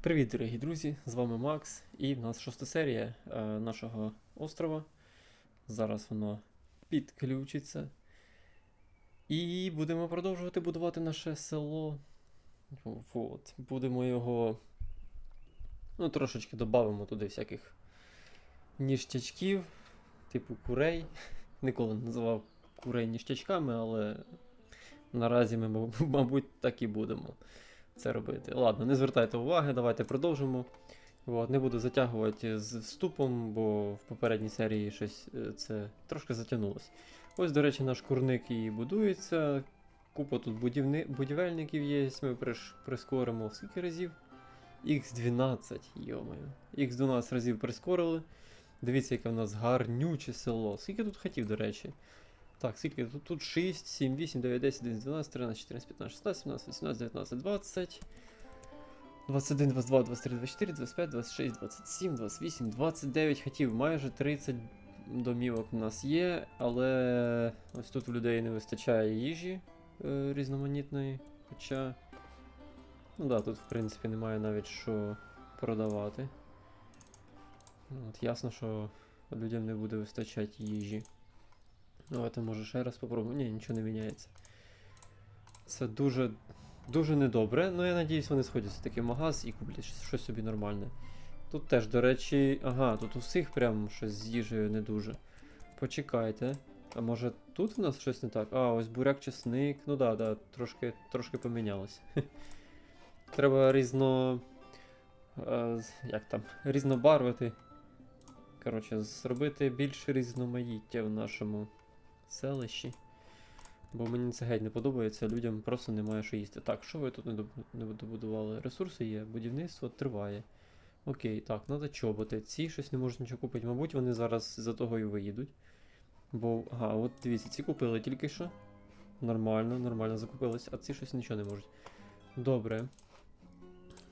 Привіт, дорогі друзі! З вами Макс, і в нас шоста серія е, нашого острова. Зараз воно підключиться. І будемо продовжувати будувати наше село. От. Будемо його. Ну, трошечки додамо туди всяких ніштячків, типу курей. Ніколи не називав курей ніштячками, але наразі ми, мабуть, так і будемо це робити. Ладно, не звертайте уваги, давайте продовжимо. От, не буду затягувати з вступом, бо в попередній серії щось е, це трошки затягнулося. Ось, до речі, наш курник і будується. Купа тут будівни... будівельників є, ми приш... прискоримо скільки разів? Х12, йомаю. Х12 разів прискорили. Дивіться, яке в нас гарнюче село. Скільки тут хатів, до речі? Так, скільки тут? Тут 6, 7, 8, 9, 10, 11, 12, 13, 14, 15, 16, 17, 18, 19, 20, 21, 22, 23, 24, 25, 26, 27, 28, 29 хатів. Майже 30 домівок у нас є, але ось тут в людей не вистачає їжі е, різноманітної. Хоча. Ну да, тут в принципі немає навіть що продавати. От, ясно, що людям не буде вистачати їжі. Давайте, може, ще раз попробуємо. Ні, нічого не міняється. Це дуже, дуже недобре. Ну, я надіюсь, вони сходять все-таки в магаз і куплять щось- собі нормальне. Тут теж, до речі, ага, тут у всіх прям щось з їжею не дуже. Почекайте. А може тут в нас щось не так? А, ось буряк чесник. Ну да, да, трошки, трошки помінялось. Треба різно. е, як там? Різнобарвити. Коротше, зробити більше різноманіття в нашому селищі. Бо мені це геть не подобається, людям просто немає що їсти. Так, що ви тут не добудували? Ресурси є, будівництво триває. Окей, так, треба чоботи. Ці щось не можуть нічого купити. Мабуть, вони зараз за того і виїдуть. Бо, ага, от дивіться, ці купили тільки що. Нормально, нормально закупились, а ці щось нічого не можуть. Добре.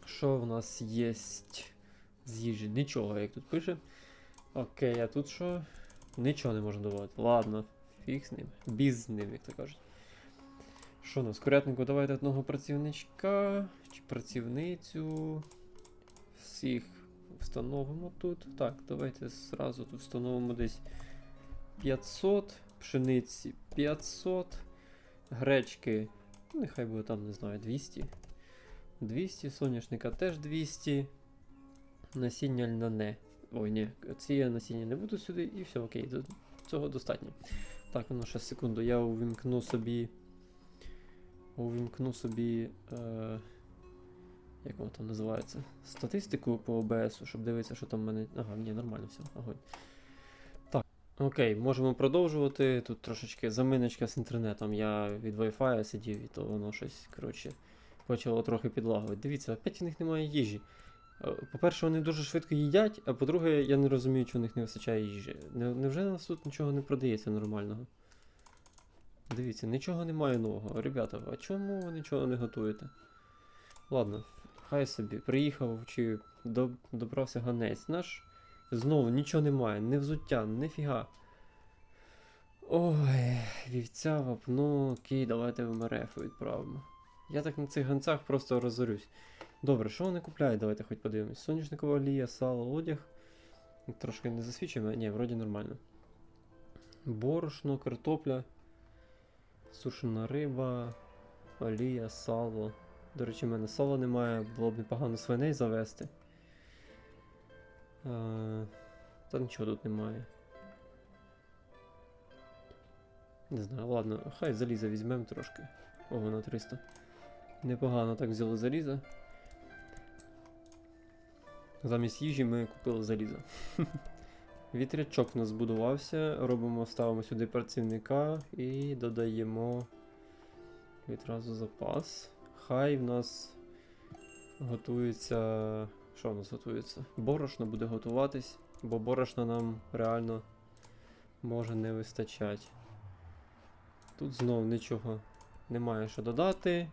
Що в нас є з їжі? Нічого, як тут пише. Окей, а тут що? Нічого не можна давати. Ладно, фіг з ним. Біз з ним, як то кажуть. Що нас? Курятнику давайте одного працівничка чи працівницю. Всіх встановимо тут. Так, давайте зразу тут встановимо десь 500, пшениці 500, гречки, ну, нехай буде там, не знаю, 200. 200, соняшника теж 200. Насіння льняне. Ой, ні, ці насіння не буду сюди, і все, окей, до цього достатньо. Так, ну ще секунду, я увімкну собі. Увімкну собі. Е, як воно там називається? Статистику по ОБС, щоб дивитися, що там в мене. Ага, ні, нормально все. Огонь. Так. Окей, можемо продовжувати. Тут трошечки заминочка з інтернетом. Я від Wi-Fi сидів, і то воно щось, коротше, почало трохи підлагувати. Дивіться, опять у них немає їжі. По-перше, вони дуже швидко їдять, а по-друге, я не розумію, чого у них не вистачає їжі. Невже у нас тут нічого не продається нормального? Дивіться, нічого немає нового. Ребята, а чому ви нічого не готуєте? Ладно, хай собі. Приїхав чи добрався ганець наш. Знову нічого немає, не взуття, ніфіга. Ой, вівця, вапно, окей, давайте в МРФ відправимо. Я так на цих ганцях просто розорюсь. Добре, що вони купляють? Давайте хоч подивимось. Соняшникова олія, сало, одяг. Трошки не засвічуємо. Ні, вроді нормально. Борошно, картопля, сушена риба, олія, сало. До речі, в мене сала немає, було б непогано свиней завести. А, та нічого тут немає. Не знаю, ладно, хай заліза візьмемо трошки. Ого, на 300. Непогано так взяли залізо. Замість їжі ми купили залізо. Вітрячок у нас збудувався. Робимо, ставимо сюди працівника і додаємо відразу запас. Хай в нас готується. Що в нас готується? Борошно буде готуватись, бо борошна нам реально може не вистачати. Тут знов нічого немає що додати.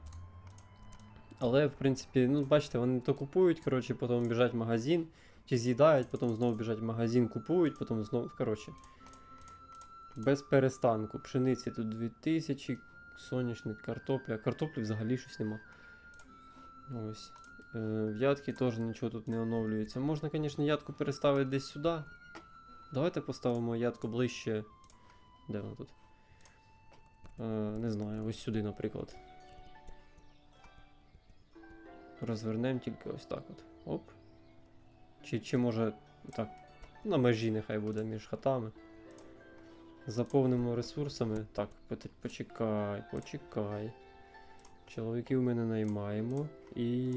Але, в принципі, ну, бачите, вони то купують, коротше, потім біжать в магазин, чи з'їдають, потім знову біжать в магазин, купують, потім знову. Коротше. Без перестанку. Пшениці тут 2000, соняшник, картопля. Картоплі взагалі щось нема. Ось. Е, в ядки теж нічого тут не оновлюється. Можна, звісно, ядку переставити десь сюди. Давайте поставимо ядку ближче. Де вона тут? Е, не знаю, ось сюди, наприклад. Розвернемо тільки ось так от. Оп. Чи, чи може так, на межі нехай буде між хатами. Заповнимо ресурсами. Так, почекай, почекай. Чоловіків ми не наймаємо. І.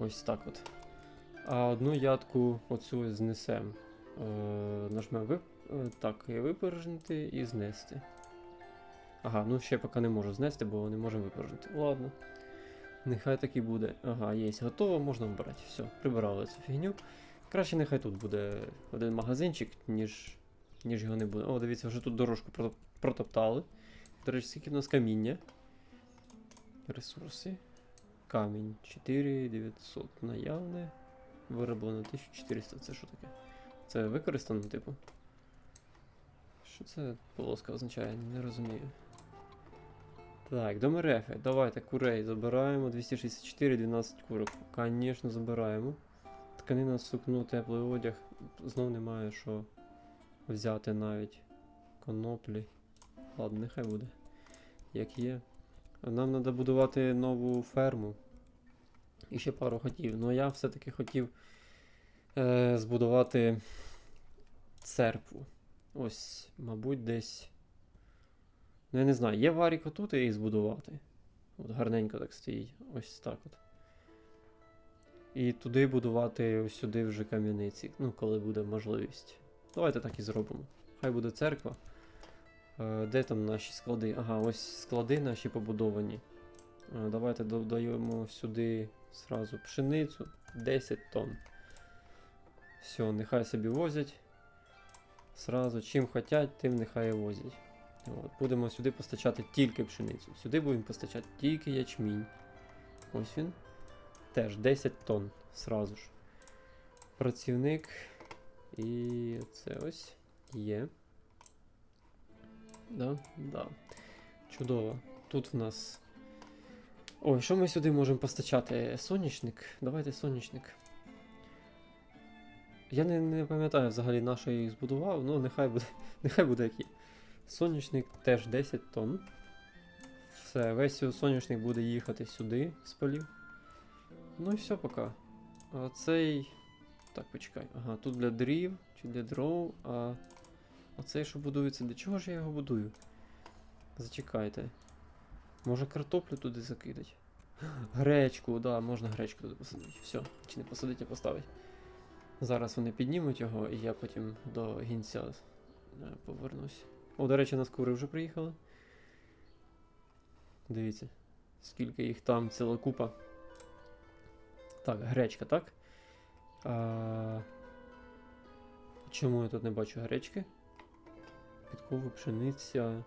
Ось так от. А одну ядку оцю ось знесем. Е, нажмемо вип... е, так, і випорожнити і знести. Ага, ну ще поки не можу знести, бо не можемо випорожнити. Ладно. Нехай так і буде. Ага, є, готово, можна вбирати. Все, прибирали цю фігню. Краще нехай тут буде один магазинчик, ніж, ніж його не буде. О, дивіться, вже тут дорожку протоптали. До речі, скільки в нас каміння. Ресурси. Камінь 4900 наявне. Вироблено 1400. Це що таке? Це використано, типу. Що це полоска означає? Не розумію. Так, до мерефи. Давайте курей забираємо. 264, 12 курок. Звісно, забираємо. Тканина, сукно, теплий одяг. Знов немає що взяти навіть. Коноплі. Ладно, нехай буде. Як є. Нам треба будувати нову ферму. І ще пару хотів. Ну я все-таки хотів е, збудувати церкву. Ось, мабуть, десь. Ну, я не знаю, є варік отут її збудувати. От гарненько так стоїть. Ось так от. І туди будувати ось сюди вже кам'яниці, ну, коли буде можливість. Давайте так і зробимо. Хай буде церква. Е, де там наші склади? Ага, ось склади наші побудовані. Е, давайте додаємо сюди зразу пшеницю 10 тонн. Все, нехай собі возять. Сразу, чим хотять, тим нехай і возять. От, будемо сюди постачати тільки пшеницю. Сюди будемо постачати тільки ячмінь. Ось він. Теж 10 тонн. Сразу ж. Працівник. І це ось є. Да? Да. Чудово. Тут в нас. Ой, що ми сюди можемо постачати? Сонячник. Давайте сонячник. Я не, не пам'ятаю взагалі, на що я їх збудував, ну нехай буде, нехай буде як. Сонячник теж 10 тонн. Все, весь цей соняшник буде їхати сюди з полів. Ну і все поки. А цей. Так, почекай. Ага, тут для дрів чи для дров, а оцей, що будується, для чого ж я його будую? Зачекайте. Може картоплю туди закидати? Гречку, да, можна гречку туди посадити. Все, чи не посадити, а поставити. Зараз вони піднімуть його, і я потім до гінця е, повернусь. О, до речі, нас кури вже приїхали. Дивіться, скільки їх там, ціла купа. Так, гречка, так? А... Чому я тут не бачу гречки? Підкови, пшениця.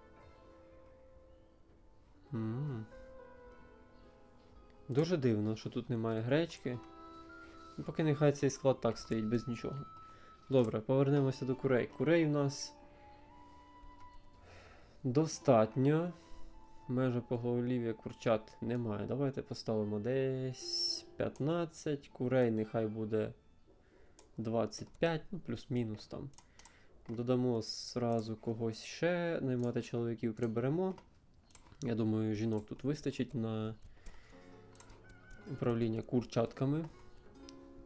м Дуже дивно, що тут немає гречки. Ну, Поки нехай цей склад так стоїть без нічого. Добре, повернемося до курей. Курей у нас достатньо. Межа поголів'я курчат немає. Давайте поставимо десь 15. Курей нехай буде 25, ну плюс-мінус там. Додамо зразу когось ще, наймати чоловіків приберемо. Я думаю, жінок тут вистачить на управління курчатками.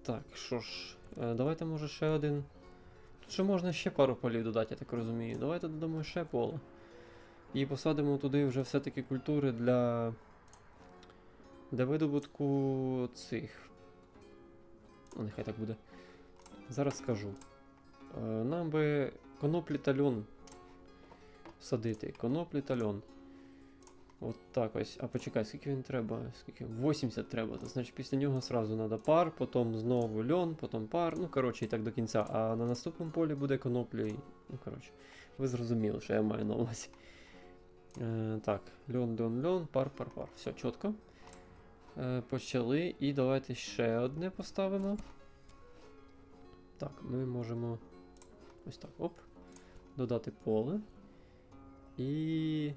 Так, що ж, е, давайте може ще один. Тут ще можна ще пару полів додати, я так розумію. Давайте додамо ще поле. І посадимо туди вже все-таки культури для. Для видобутку цих. О, нехай так буде. Зараз скажу. Е, Нам би коноплі та льон садити. Коноплі та льон. От так ось. А почекай, скільки він треба? Скільки? 80 треба. То значить після нього сразу треба пар, потім знову льон, потім пар. Ну, коротше, і так до кінця. А на наступному полі буде коноплі. Ну, коротше. Ви зрозуміли, що я маю на увазі. Е, так, льон, льон, льон, пар, пар, пар. Все, чітко. Е, почали. І давайте ще одне поставимо. Так, ми можемо. Ось так, оп. Додати поле. І.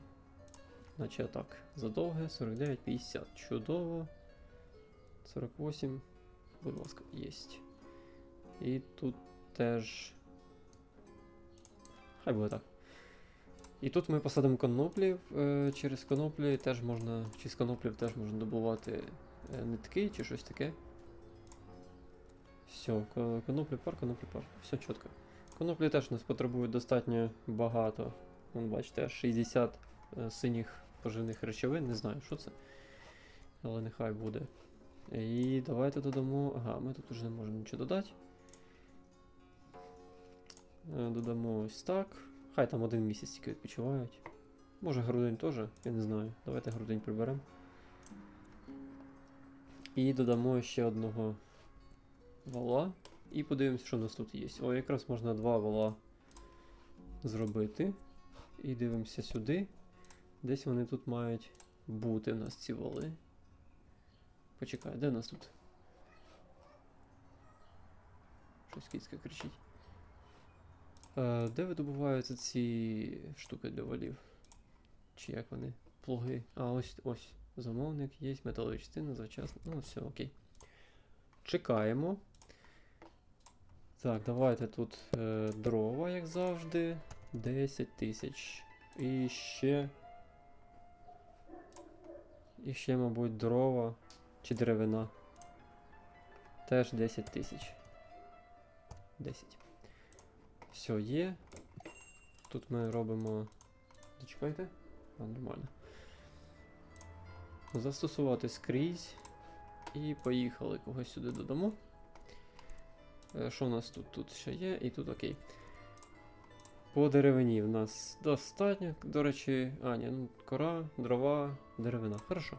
Наче так. Задовге 49,50. Чудово. 48. Будь ласка, єсть. І тут теж. Хай буде так. І тут ми посадимо коноплі. е, Через коноплі теж можна. Чи з коноплів теж можна добувати е, нитки чи щось таке. Все, коноплі пар, коноплі пар. Все чітко. Коноплі теж нас потребують достатньо багато. Вон, бачите, аж 60 е, синіх поживних речовин, не знаю, що це. Але нехай буде. І давайте додамо. Ага, ми тут вже не можемо нічого додати. Додамо ось так. Хай там один місяць тільки відпочивають. Може грудень теж, я не знаю. Давайте грудень приберемо. І додамо ще одного вала. І подивимось, що у нас тут є. О, якраз можна два вала зробити. І дивимося сюди. Десь вони тут мають бути у нас ці вали. Почекай, де у нас тут? Щось кицька кричить. Е, де видобуваються ці штуки для валів? Чи як вони? Плуги. А, ось ось. Замовник є, металова частина, завчасно. Ну, все, окей. Чекаємо. Так, давайте тут е, дрова, як завжди. 10 тисяч. І ще. І ще, мабуть, дрова чи деревина. Теж 10 тисяч. 10. Все, є. Тут ми робимо. Зачекайте. А, нормально. Застосувати скрізь. І поїхали когось сюди додамо. Е, Що у нас тут? Тут ще є, і тут окей. По деревині в нас достатньо. До речі, а, ні, ну, кора, дрова, деревина. Хорошо.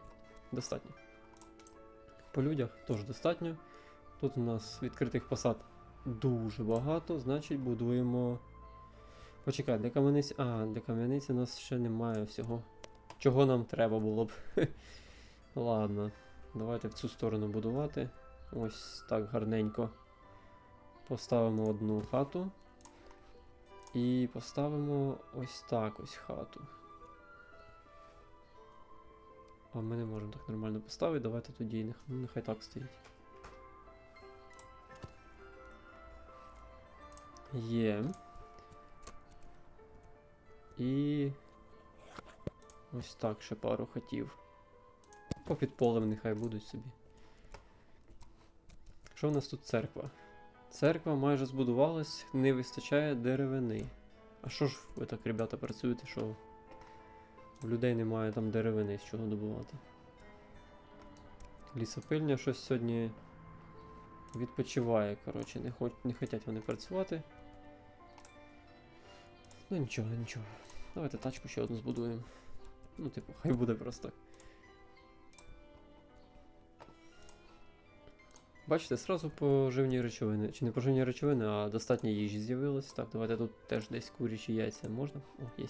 Достатньо. По людях теж достатньо. Тут у нас відкритих посад дуже багато, значить будуємо. Почекай, для кам'яниці. А, для кам'яниці у нас ще немає всього. Чого нам треба було б. Ладно, давайте в цю сторону будувати. Ось так гарненько. Поставимо одну хату. І поставимо ось так ось хату. А ми не можемо так нормально поставити. Давайте тоді нехай, нехай так стоїть. Є. І. Ось так ще пару хотів. Попід полем нехай будуть собі. Що в нас тут церква? Церква майже збудувалась, не вистачає деревини. А що ж ви так, ребята, працюєте, що в людей немає там деревини з чого добувати? Лісопильня щось сьогодні відпочиває, коротше, не, хоч, не хочуть вони працювати. Ну нічого, нічого. Давайте тачку ще одну збудуємо. Ну, типу, хай буде просто. Бачите, сразу поживні речовини. Чи не поживні речовини, а достатньо їжі з'явилось. Так, давайте тут теж десь курячі яйця можна. О, є.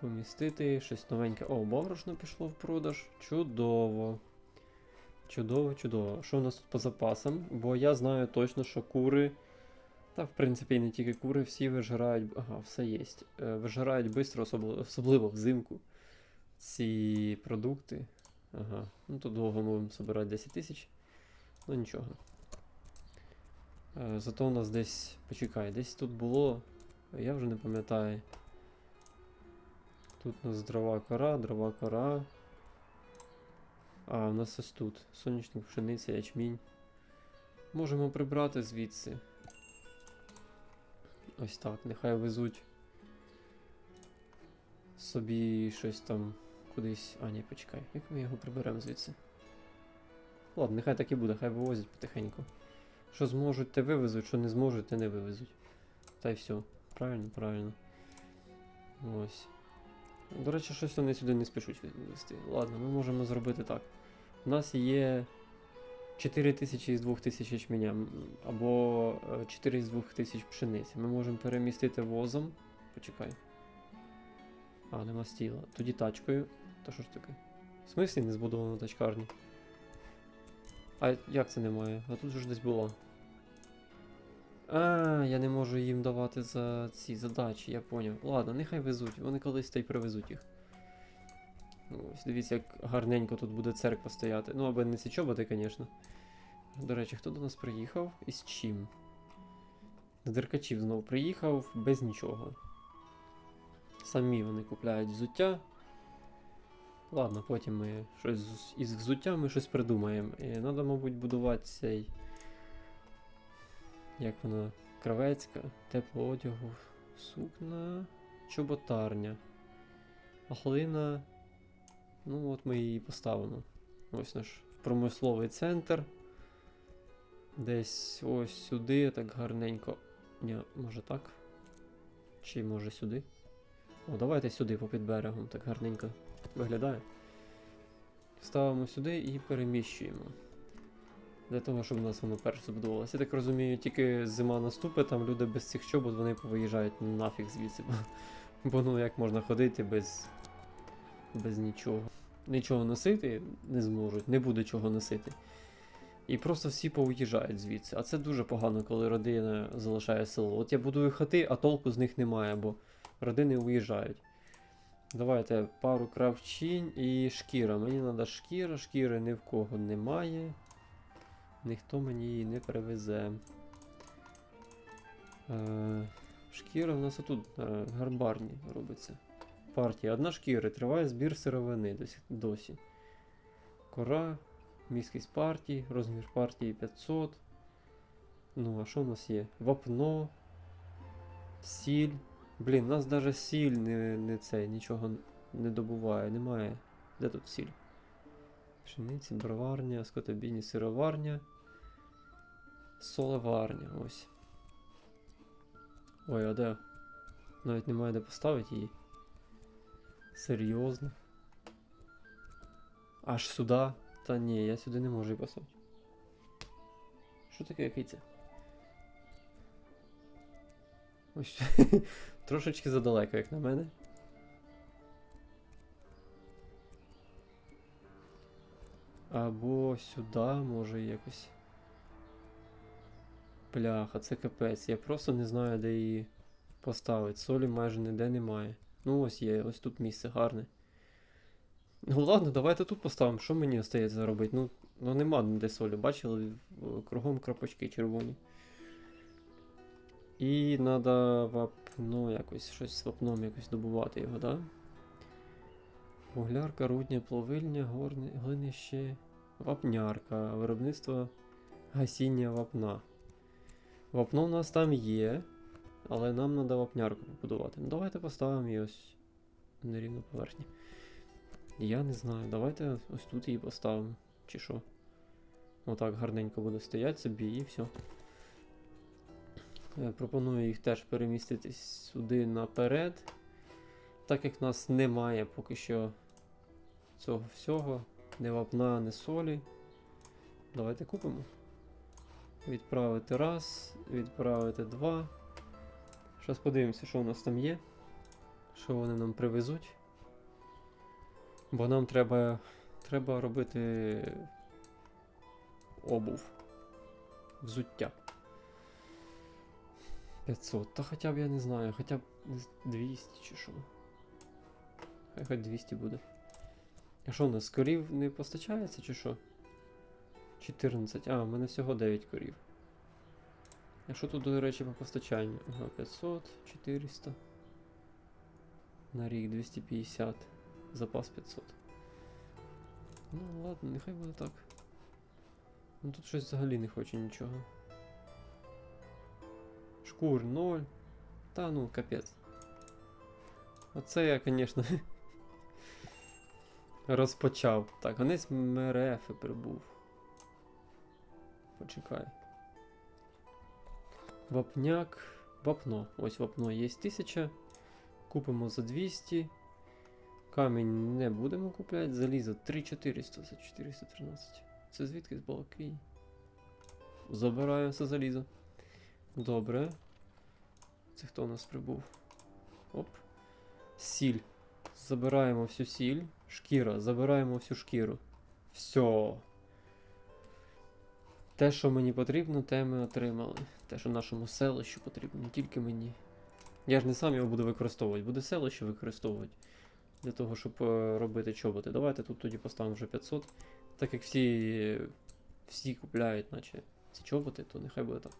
Помістити, щось новеньке. О, борошно пішло в продаж. Чудово. Чудово, чудово. Що у нас тут по запасам? Бо я знаю точно, що кури. Та, в принципі, і не тільки кури, всі вижирають. Ага, все є. Вижирають швидко, особливо, взимку. Ці продукти. Ага. Ну тут довго будемо збирати 10 тисяч. Ну нічого. Е, зато у нас десь. Почекай, десь тут було. Я вже не пам'ятаю. Тут у нас дрова кора, дрова кора. А, у нас ось тут. Сонячник, пшениця, ячмінь. Можемо прибрати звідси. Ось так, нехай везуть собі щось там кудись. А, ні, почекай. Як ми його приберемо звідси? Ладно, нехай так і буде, хай вивозять потихеньку. Що зможуть, те вивезуть, що не зможуть, те не вивезуть. Та й все. Правильно, правильно. Ось. До речі, щось вони сюди не спішуть вести. Ладно, ми можемо зробити так. У нас є 4000 із 2000 ячменя, або е, 4 із 2000 пшениці. Ми можемо перемістити возом. Почекай. А, нема стіла. Тоді тачкою. Та що ж таке? В смислі не збудовано тачкарні? А як це немає? А тут же ж десь було. А, я не можу їм давати за ці задачі, я поняв. Ладно, нехай везуть, вони колись та й привезуть їх. Ось, дивіться, як гарненько тут буде церква стояти. Ну, аби не ці чоботи, звісно. До речі, хто до нас приїхав і з чим? З деркачів знов приїхав без нічого. Самі вони купляють взуття. Ладно, потім ми щось із взуття щось придумаємо. І треба, мабуть, будувати цей. Як вона? Кравецька, тепло одягу, сукна, чоботарня. Глина. Ну, от ми її поставимо. Ось наш промисловий центр. Десь ось сюди, так гарненько. Ні, може так? Чи може сюди? О, давайте сюди попід берегом, так гарненько виглядає. Ставимо сюди і переміщуємо. Для того, щоб у нас воно перше забудувалося. Я так розумію, тільки зима наступить, там люди без цих чобот вони повиїжджають нафіг звідси. Бо ну як можна ходити без, без нічого. Нічого носити не зможуть, не буде чого носити. І просто всі поуїжджають звідси. А це дуже погано, коли родина залишає село. От я будую хати, а толку з них немає, бо родини уїжджають. Давайте пару кравчинь і шкіра. Мені треба шкіра, шкіри ні в кого немає. Ніхто мені її не привезе. Е, шкіра в нас отут е, гарбарні робиться. Партія. Одна шкіра, триває збір сировини досі. Кора, міськість партії, розмір партії 500. Ну, а що у нас є? Вапно, сіль. Блін, у нас навіть сіль не, не цей, нічого не добуває, немає. Де тут сіль? Пшениці, броварня, скотобійні сироварня. Солеварня, ось. Ой, а де? Навіть немає де поставити її. Серйозно. Аж сюди? Та ні, я сюди не можу її поставити. Що таке киця? Ось. Трошечки задалеко, як на мене. Або сюди, може якось. Бляха, це капець. Я просто не знаю, де її поставити. Солі майже ніде немає. Ну ось є, ось тут місце гарне. Ну ладно, давайте тут поставимо. Що мені остається робити? Ну, ну нема де солі. Бачили, кругом крапочки червоні. І треба вапно якось, щось з вапном якось добувати його, да? Вуглярка, рудня, плавильня, горни, глинище, вапнярка, виробництво гасіння вапна. Вапно у нас там є, але нам треба вапнярку побудувати. Ну давайте поставимо її ось на рівну поверхні. Я не знаю, давайте ось тут її поставимо. Чи що? Отак гарненько буде стояти собі і все. Е, Пропоную їх теж перемістити сюди наперед. Так як в нас немає поки що цього всього, ні вапна, ні солі. Давайте купимо. Відправити раз, відправити два. Зараз подивимося, що у нас там є. Що вони нам привезуть. Бо нам треба, треба робити обув. Взуття. 500. Та хоча б я не знаю, хоча б 200 чи що. Хай хоч 200 буде. А що у нас корів не постачається чи що? 14. А, в мене всього 9 корів. А що тут, до речі, по постачанню? Ага, 500, 400. На рік 250. Запас 500. Ну ладно, нехай буде так. Ну тут щось взагалі не хоче нічого. Шкур 0. Та ну, капець. Оце я, звісно, розпочав. Так, гонець МРФ прибув. Почекай. Вапняк. Вапно. Ось вапно є 1000. Купимо за 200. Камінь не будемо купляти. Залізо 3400 за 413. Це звідки з Балакиї? Забираю все залізо. Добре. Це хто у нас прибув? Оп. Сіль. Забираємо всю сіль. Шкіра. Забираємо всю шкіру. Все. Те, що мені потрібно, те ми отримали. Те, що нашому селищу потрібно, не тільки мені. Я ж не сам його буду використовувати, буде селище використовувати. для того, щоб е, робити чоботи. Давайте тут тоді поставимо вже 500. Так як всі, всі купляють, наче ці чоботи, то нехай буде так.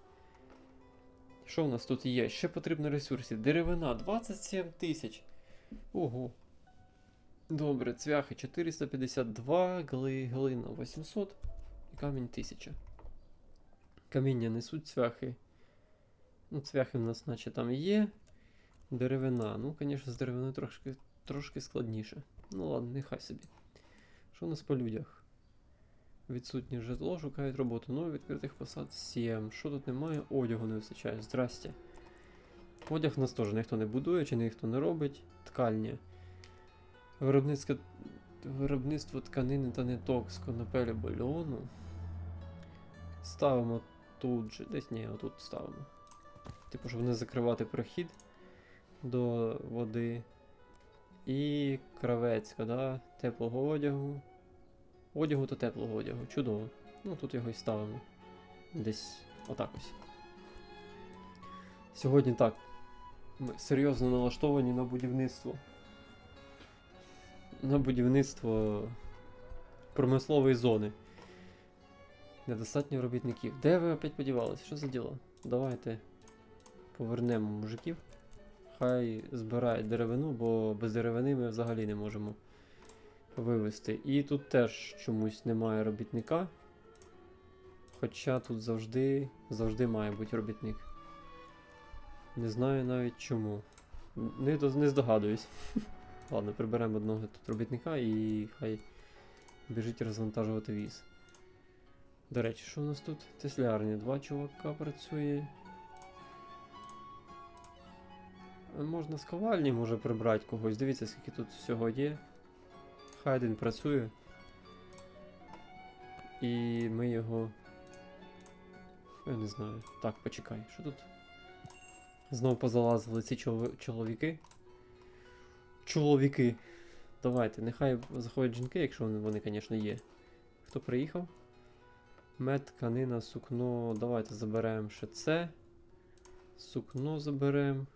Що в нас тут є? Ще потрібно ресурсів. Деревина 27 тисяч. Ого. Добре, цвяхи 452, гли, глина 800 і камінь 1000. Каміння несуть цвяхи. Ну, цвяхи в нас, наче там є. Деревина. Ну, звісно, з деревиною трошки, трошки складніше. Ну ладно, нехай собі. Що у нас по людях? Відсутнє житло, шукають роботу. Ну, відкритих посад 7. Що тут немає? Одягу не вистачає. Здрасте. Одяг нас теж ніхто не будує, чи ніхто не робить. Ткальня. Виробництво, виробництво тканини та ниток з конопелі бульону. Ставимо тут же. Десь ні, отут ставимо. Типу, щоб не закривати прохід до води. І кравецька, да? Теплого одягу. Одягу та теплого одягу. Чудово. Ну тут його і ставимо. Десь отак ось. Сьогодні так. Ми серйозно налаштовані на будівництво. На будівництво промислової зони. Недостатньо робітників. Де ви опять подівалися? Що за діло? Давайте повернемо мужиків. Хай збирають деревину, бо без деревини ми взагалі не можемо вивезти. І тут теж чомусь немає робітника. Хоча тут завжди, завжди має бути робітник. Не знаю навіть чому. Не, не здогадуюсь. Ладно, приберемо одного тут робітника і хай біжить розвантажувати віз. До речі, що у нас тут? Теслярня. Два чувака працює. Можна з ковальні може прибрати когось. Дивіться, скільки тут всього є. Хай один працює. І ми його. Я не знаю. Так, почекай, що тут? Знову позалазили ці чоло- чоловіки. Чоловіки. Давайте, нехай заходять жінки, якщо вони, звісно, є. Хто приїхав? Мед, тканина, сукно. Давайте заберемо ще це. Сукно заберемо.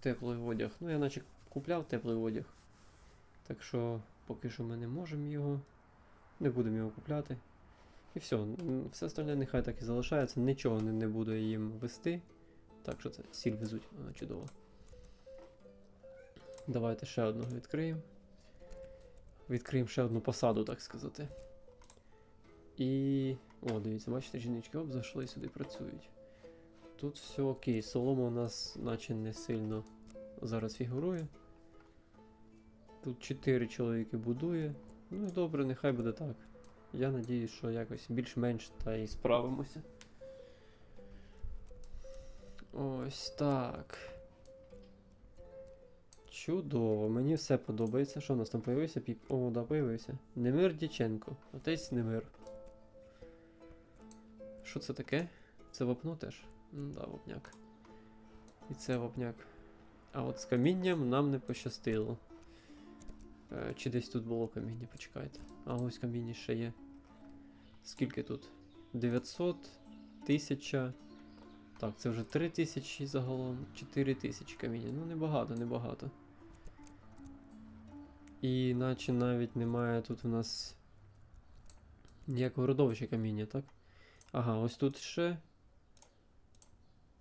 Теплий одяг. Ну, я наче купляв теплий одяг. Так що поки що ми не можемо його. Не будемо його купляти. І все. Все остальне нехай так і залишається. Нічого не, не буду їм вести. Так, що це? Сіль везуть. А, чудово. Давайте ще одного відкриємо. Відкриємо ще одну посаду, так сказати. І. О, дивіться, бачите, жіночки оп, зайшли сюди працюють. Тут все окей. Солома у нас наче не сильно зараз фігурує. Тут 4 чоловіки будує. Ну і добре, нехай буде так. Я надіюсь, що якось більш-менш та і справимося. Ось так. Чудово, мені все подобається. Що у нас там появився піп? О, да, появився. Немир Діченко. Отець Немир. Що це таке? Це вапно теж? Да, вапняк. І це вапняк. А от з камінням нам не пощастило. Е, чи десь тут було каміння, почекайте. А ось каміння ще є. Скільки тут? 900, 1000. Так, це вже 3000 загалом. 4000 каміння. Ну, небагато, небагато. І наче навіть немає тут у нас ніякого родовища каміння, так? Ага, ось тут ще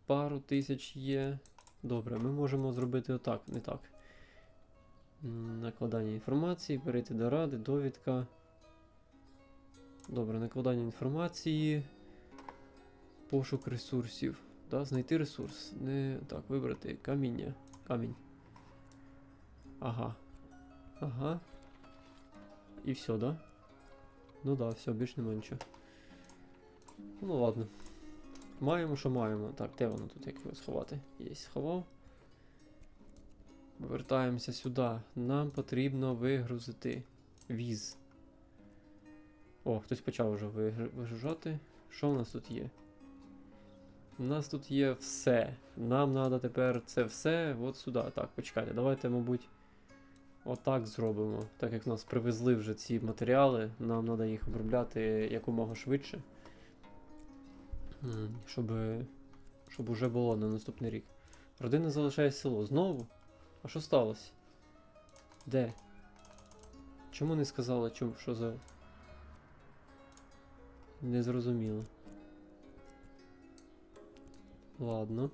пару тисяч є. Добре, ми можемо зробити отак, не так. Накладання інформації, перейти до ради, довідка. Добре, накладання інформації. Пошук ресурсів. Да, знайти ресурс. Не так, вибрати каміння. Камінь. Ага. Ага. І все, да? Ну да, все, більш нема нічого. Ну ладно. Маємо, що маємо. Так, де воно тут, як його сховати? Є, сховав. Повертаємося сюди. Нам потрібно вигрузити віз. О, хтось почав вже вигружати. Що в нас тут є? У нас тут є все. Нам треба тепер це все от сюди. Так, почекайте, давайте, мабуть, отак зробимо. Так як нас привезли вже ці матеріали, нам треба їх обробляти якомога швидше. Щоб, щоб уже було на наступний рік. Родина залишає село. Знову? А що сталося? Де? Чому не сказали, чому, що за. Не зрозуміло. Ладно.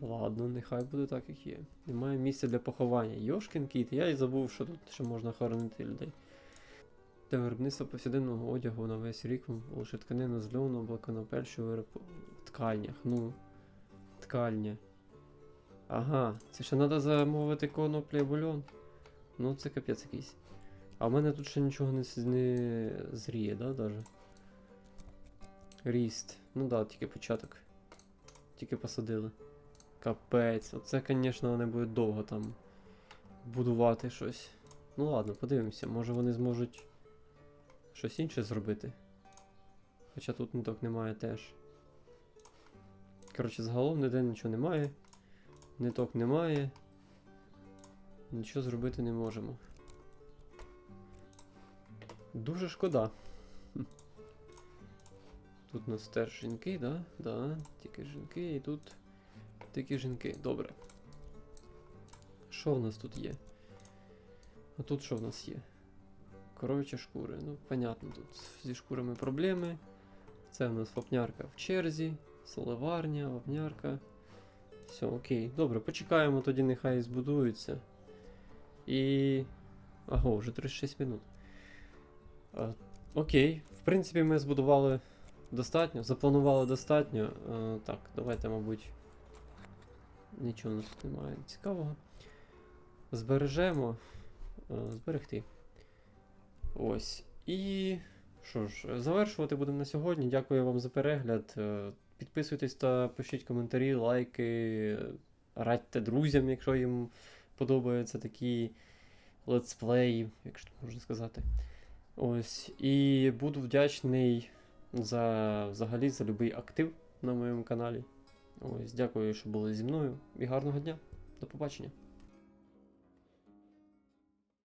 Ладно, нехай буде так, як є. Немає місця для поховання. Йошкін кіт, я й забув, що тут ще можна хоронити людей. Для виробництва повсякденного одягу на весь рік лише тканина з льону або конопель, що вироб... ткальнях. Ну. Ткальня. Ага, це ще треба замовити коноплі або льон. Ну, це капець якийсь. А в мене тут ще нічого не, не зріє, да, даже? Ріст. Ну да, тільки початок. Тільки посадили. Капець. Оце, звісно, вони будуть довго там будувати щось. Ну ладно, подивимося, може вони зможуть щось інше зробити. Хоча тут ниток немає теж. Коротше, загалом ніде нічого немає. Ниток немає. Нічого зробити не можемо. Дуже шкода. Тут у нас теж жінки, да? Да, тільки жінки і тут тільки жінки. Добре. Що в нас тут є? А тут що в нас є? Коров'ячі шкури. Ну, понятно, тут зі шкурами проблеми. Це в нас вапнярка в черзі, соливарня, вапнярка. Все, окей. Добре, почекаємо, тоді нехай збудуються. І. Аго, вже 36 минут. А, окей. В принципі, ми збудували достатньо, запланували достатньо. А, так, давайте, мабуть. Нічого у нас тут немає цікавого. Збережемо. А, зберегти. Ось. І. Що ж, завершувати будемо на сьогодні. Дякую вам за перегляд. Е, Підписуйтесь та пишіть коментарі, лайки, радьте друзям, якщо їм подобаються такі летсплеї, якщо можна сказати. Ось. І буду вдячний за взагалі за будь-який актив на моєму каналі. Ось, дякую, що були зі мною. І гарного дня. До побачення.